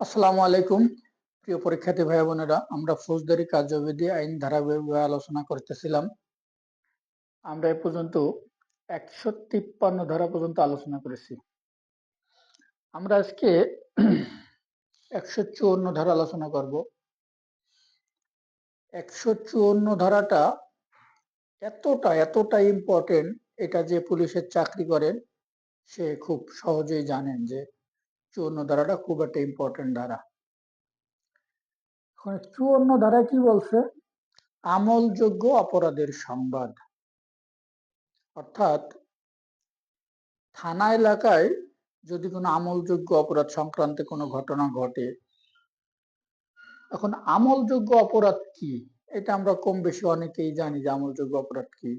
আসসালামু আলাইকুম। প্রিয় পরীক্ষার্থী ভাই বোনেরা, আমরা ফৌজদারি কার্যবিধি, আইন ধারাবাহিকভাবে আলোচনা করতেছিলাম। আমরা এ পর্যন্ত একশো তিপ্পান্ন ধারা পর্যন্ত আলোচনা করেছি। আমরা আজকে একশো চুয়ান্ন ধারা আলোচনা করব। একশো চুয়ান্ন ধারাটা এতটা এতটা ইম্পর্টেন্ট এটা যে পুলিশের চাকরি করেন, সে খুব সহজেই জানেন যে চুয়ান্ন ধারাটা খুব একটা ইম্পর্টেন্ট ধারা। এখন চুয়ান্ন ধারায় কি বলছে? আমলযোগ্য অপরাধের সংবাদ। অর্থাৎ থানা এলাকায় যদি কোনো আমলযোগ্য অপরাধ সংক্রান্ত কোনো ঘটনা ঘটে এখন আমলযোগ্য অপরাধ কি? এটা আমরা কম বেশি অনেকেই জানি যে আমলযোগ্য অপরাধ কি।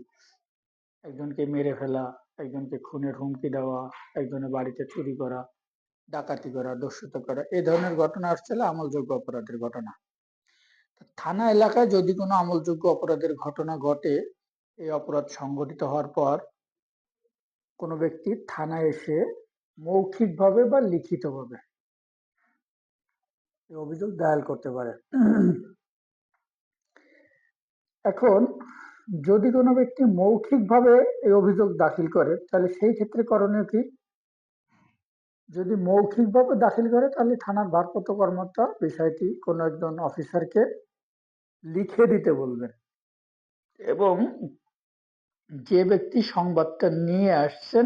একজনকে মেরে ফেলা একজনকে খুনের হুমকি দেওয়া একজনের বাড়িতে চুরি করা ডাকাতি করা, দস্যুতা করা, এই ধরনের ঘটনা আসছে আমলযোগ্য অপরাধের ঘটনা। থানা এলাকায় যদি কোনো আমলযোগ্য অপরাধের ঘটনা ঘটে, এই অপরাধ সংঘটিত হওয়ার পর কোনো ব্যক্তি থানায় এসে মৌখিকভাবে বা লিখিতভাবে অভিযোগ দায়ের করতে পারে। এখন যদি কোনো ব্যক্তি মৌখিকভাবে এই অভিযোগ দাখিল করে, তাহলে সেই ক্ষেত্রে করণীয় কি? যদি মৌখিকভাবে দাখিল করে, তাহলে থানার ভারপ্রাপ্ত কর্মকর্তা বিষয়টি কোনো একজন অফিসারকে লিখে দিতে বলবেন। এবং যে ব্যক্তি সংবাদটা নিয়ে আসছেন,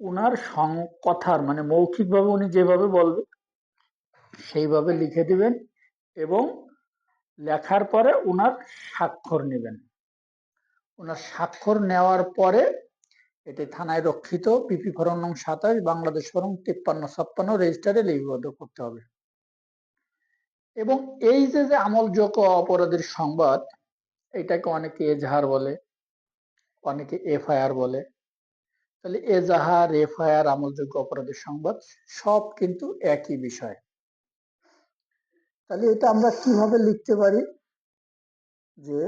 উনার কথার মানে মৌখিকভাবে উনি যেভাবে বলবেন সেইভাবে লিখে দিবেন এবং লেখার পরে উনার স্বাক্ষর নেবেন। ওনার স্বাক্ষর নেওয়ার পরে এটি থানায় রক্ষিত পিপি ফরম নং সাতাশ, বাংলাদেশ ফরম তিপ্পান্ন ছাপ্পান্ন রেজিস্টারে লিপিবদ্ধ করতে হবে। এবং এই যে যে আমলযোগ্য অপরাধের সংবাদ, এটাকে অনেকে এজাহার বলে, অনেকে এফআইআর বলে। তাহলে এজাহার, এফআইআর, আমলযোগ্য অপরাধের সংবাদ, সব কিন্তু একই বিষয়। তাহলে এটা আমরা কীভাবে লিখতে পারি? যে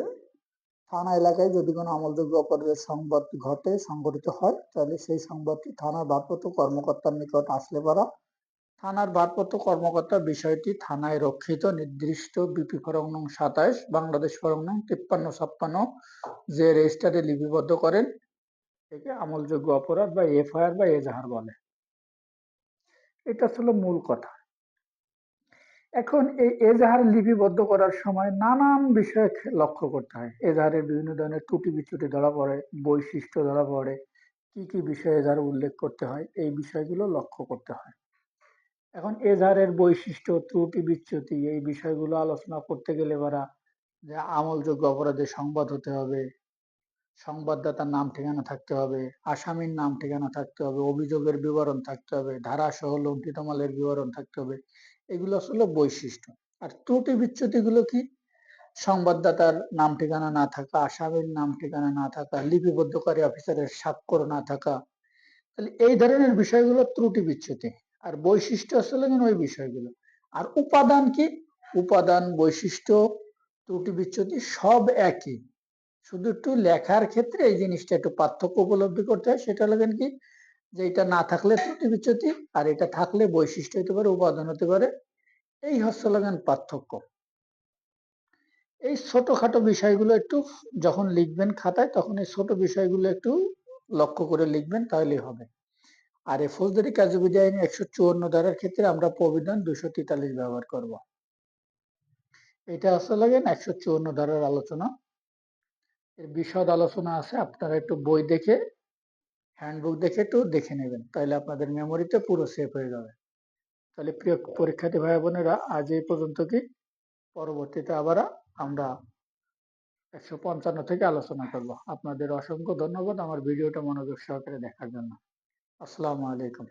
থানা এলাকায় যদি কোনো আমলযোগ্য অপরাধের সংবাদ ঘটে, সংঘটিত হয়, তাহলে সেই সংবাদটি থানার ভারপ্রাপ্ত কর্মকর্তার নিকট আসলে পারা থানার ভারপ্রাপ্ত কর্মকর্তা বিষয়টি থানায় রক্ষিত নির্দিষ্ট বিপি ফরং নং সাতাইশ বাংলাদেশ ফরং নং তিপ্পান্ন ছাপ্পান্ন যে রেজিস্টারে লিপিবদ্ধ করেন, একে আমলযোগ্য অপরাধ বা এফআইআর বা এজাহার বলে। এটা ছিল মূল কথা। এখন এই এজাহার লিপিবদ্ধ করার সময় নানান বিষয় লক্ষ্য করতে হয়। এজাহারের বিভিন্ন ধরনের ত্রুটি বিচ্যুতি ধরা পড়ে, বৈশিষ্ট্য ধরা পড়ে, কি কি বিষয়ে এজাহার উল্লেখ করতে হয়, এই বিষয়গুলো লক্ষ্য করতে হয়। এখন এজাহারের বৈশিষ্ট্য, ত্রুটি বিচ্যুতি, এই বিষয়গুলো আলোচনা করতে গেলে বারা যে আমলযোগ্য অপরাধের সংবাদ হতে হবে সংবাদদাতার নাম ঠিকানা থাকতে হবে, আসামির নাম ঠিকানা থাকতে হবে, অভিযোগের বিবরণ থাকতে হবে ধারা সহ লঙ্কিত মালের বিবরণ থাকতে হবে, এগুলো আসলে বৈশিষ্ট্য। আর ত্রুটি বিচ্যুতি গুলো কি? সংবাদদাতার নাম ঠিকানা না থাকা, আসামির নাম ঠিকানা না থাকা, লিপিবদ্ধকারী অফিসারের স্বাক্ষর না থাকা, তাহলে এই ধরনের বিষয়গুলো ত্রুটি বিচ্যুতি। আর বৈশিষ্ট্য আসলে ওই বিষয়গুলো। আর উপাদান কি? উপাদান, বৈশিষ্ট্য, ত্রুটি বিচ্যুতি সব একই। শুধু একটু লেখার ক্ষেত্রে এই জিনিসটা একটু পার্থক্য উপলব্ধি করতে হয়, সেটা হলেন কি যে এটা না থাকলে ত্রুটি বিচ্যুতি আর এটা থাকলে বৈশিষ্ট্য হতে পারে, উপাদান হতে পারে, এই হচ্ছে লাগান পার্থক্য। এই ছোটখাটো বিষয়গুলো একটু যখন লিখবেন খাতায়, তখন এই ছোট বিষয়গুলো একটু লক্ষ্য করে লিখবেন, তাহলেই হবে। আর এই ফৌজদারি কার্যবিধি আইন একশো চুয়ান্ন ধারার ক্ষেত্রে আমরা প্রবিধান দুশো তেতাল্লিশ ব্যবহার করব। এটা আসলে লাগেন একশো চুয়ান্ন ধারার আলোচনা। এর বিশদ আলোচনা আছে, আপনারা একটু বই দেখে হ্যান্ডবুক দেখে একটু দেখে নেবেন তাহলে আপনাদের মেমোরিতে পুরো সেভ হয়ে যাবে। তাহলে প্রিয় পরীক্ষার্থী ভাই বোনেরা, আজ এই পর্যন্ত কি? পরবর্তীতে আবার আমরা একশো পঞ্চান্ন থেকে আলোচনা করব। আপনাদের অসংখ্য ধন্যবাদ আমার ভিডিওটা মনোযোগ সহকারে দেখার জন্য। আসসালামু আলাইকুম।